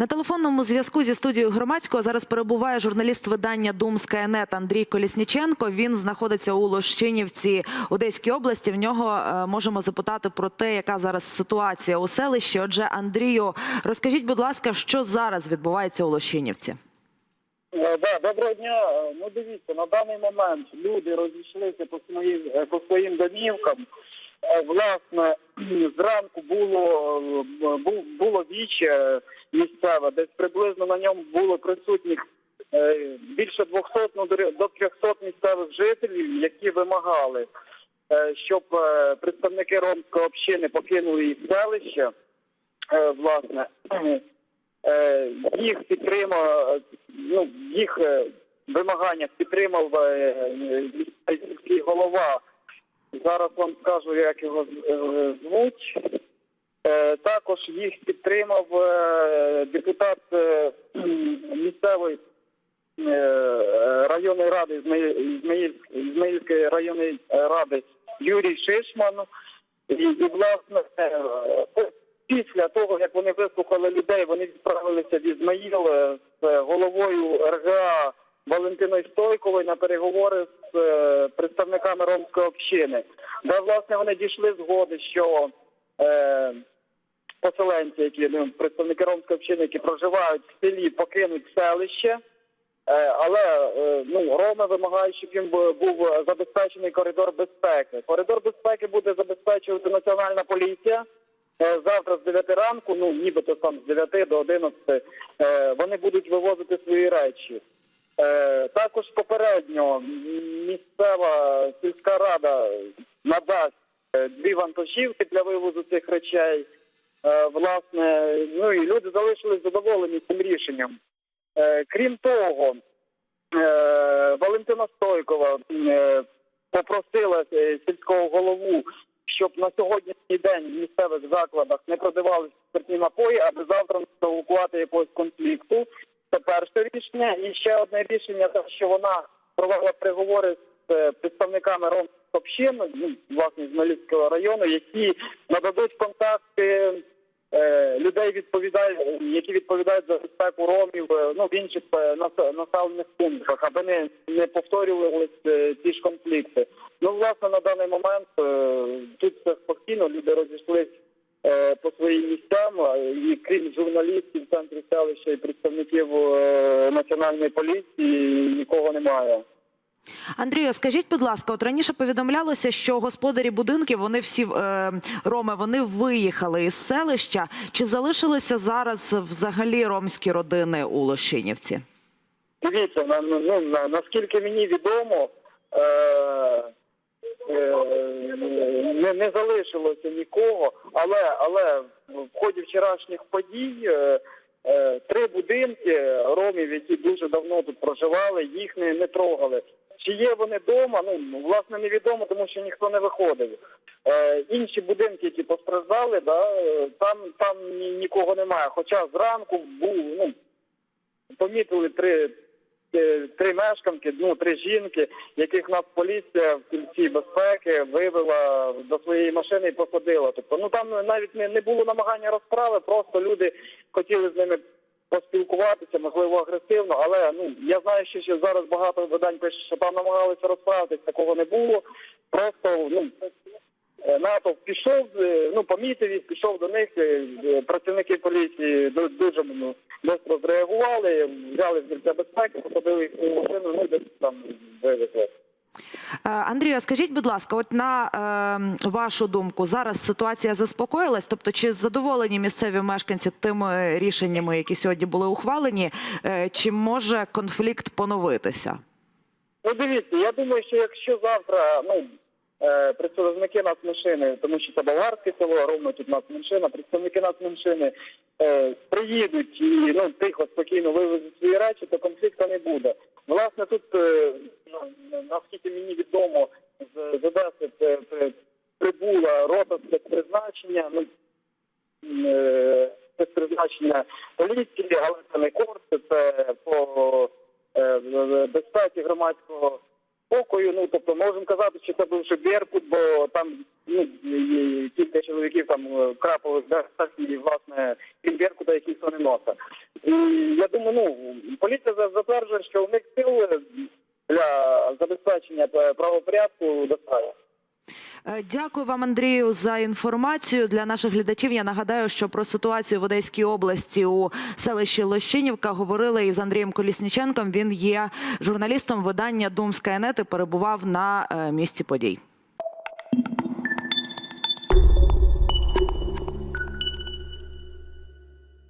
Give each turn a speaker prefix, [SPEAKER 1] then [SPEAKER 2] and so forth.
[SPEAKER 1] На телефонному зв'язку зі студією громадського зараз перебуває журналіст видання Думська Енет Андрій Колісніченко. Він знаходиться у Лощинівці Одеській області. В нього е, можемо запитати про те, яка зараз ситуація у селищі. Отже, Андрію, розкажіть, будь ласка, що зараз відбувається у Лощинівці?
[SPEAKER 2] Е, доброго дня. Е, Ну дивіться, на даний момент люди розійшлися по своїм по своїм домівкам. Власне, зранку було е, було віче місцеве, десь приблизно на ньому було присутніх е, більше 200, ну, до 300 місцевих жителів, які вимагали, е, щоб представники ромської общини покинули їх селище. Власне, їх підтримав, ну, їх вимагання підтримав сільський голова. Зараз вам скажу, як його е, звуть. Е, Також їх підтримав е, депутат місцевої районної ради Ізмаїль- Ізмаїль- Ізмаїльської районної ради Юрій Шишман. І, і власне, після того, як вони вислухали людей, вони відправилися в Ізмаїл з головою РГА Валентиною Стойковою на переговори з е, представниками ромської общини. Де, власне, вони дійшли згоди, що е, поселенці, які ну, представники ромської общини, які проживають в селі, покинуть селище. Е, Але е, ну, роми вимагають, щоб їм був забезпечений коридор безпеки. Коридор безпеки буде забезпечувати Національна поліція. Завтра з 9 ранку, ну нібито там з 9 до 11, е, вони будуть вивозити свої речі. Е, Також попередньо місцева сільська рада надасть е, дві вантажівки для вивозу цих речей. Е, Власне, ну і люди залишились задоволені цим рішенням. Крім того, Валентина Стойкова попросила сільського голову, щоб на сьогоднішній день в місцевих закладах не продавалися спиртні напої, аби завтра не провокувати якогось конфлікту. Це перше рішення. І ще одне рішення, те, що вона провела переговори з е, представниками ромських общин, ну, власне, з Малівського району, які нададуть контакти е, людей, відповідають, які відповідають за безпеку ромів е, ну, в інших населених пунктах, аби не, не повторювалися ті ж конфлікти. Ну, власне, на даний момент тут все спокійно, люди розійшлись по своїм і крім журналістів в центрі селища і представників е, національної поліції, нікого немає.
[SPEAKER 1] Андрію, скажіть, будь ласка, от раніше повідомлялося, що господарі будинків, вони всі е, роми, вони виїхали із селища. Чи залишилися зараз взагалі ромські родини у Лощинівці?
[SPEAKER 2] Дивіться, на, ну, на, наскільки мені відомо, е, не, не залишилося нікого, але, але в ході вчорашніх подій е, е, три будинки ромів, які дуже давно тут проживали, їх не, не трогали. Чи є вони вдома? Ну, власне, невідомо, тому що ніхто не виходив. Е, інші будинки, які постраждали, да, е, там, там нікого немає. Хоча зранку був, ну, помітили три, е, три мешканки, ну три жінки, яких нас поліція в кільці безпеки вивела до своєї машини і посадила. Тобто, ну там навіть не, не було намагання розправи, просто люди хотіли з ними поспілкуватися, можливо, агресивно, але ну я знаю, що ще зараз багато видань пише, що там намагалися розправитись, такого не було. Просто ну Е, натовп пішов, е, ну помітив їх, пішов до них. е, е, Працівники поліції дуже ну, швидко зреагували, взяли з місця безпеки, посадили їх свою машину, ну і десь там вивезли.
[SPEAKER 1] Е, Андрію, а скажіть, будь ласка, от на е, вашу думку, зараз ситуація заспокоїлась? Тобто, чи задоволені місцеві мешканці тими рішеннями, які сьогодні були ухвалені, е, чи може конфлікт поновитися?
[SPEAKER 2] Ну дивіться, я думаю, що якщо завтра, ну е, представники нацменшини, тому що це болгарське село, ровно тут нацменшина, представники нацменшини е, приїдуть і ну тихо, спокійно вивезуть свої речі, то конфлікту не буде. Власне, тут е, наскільки мені відомо, з, з Одеси це, прибула рота спецпризначення, ну е, спецпризначення поліції, але це не корси, це по е, безпеці громадського спокою. Ну тобто можемо казати, що це бувши Беркут, бо там ну, кілька чоловіків там е, дерев і власне крім Беркута, який не носа. поліція за- затверджує, що у них сил для забезпечення правопорядку достатньо.
[SPEAKER 1] Е, Дякую вам, Андрію, за інформацію. Для наших глядачів я нагадаю, що про ситуацію в Одеській області у селищі Лощинівка говорили із Андрієм Колісніченком. Він є журналістом видання Думська Енет перебував на е, місці подій.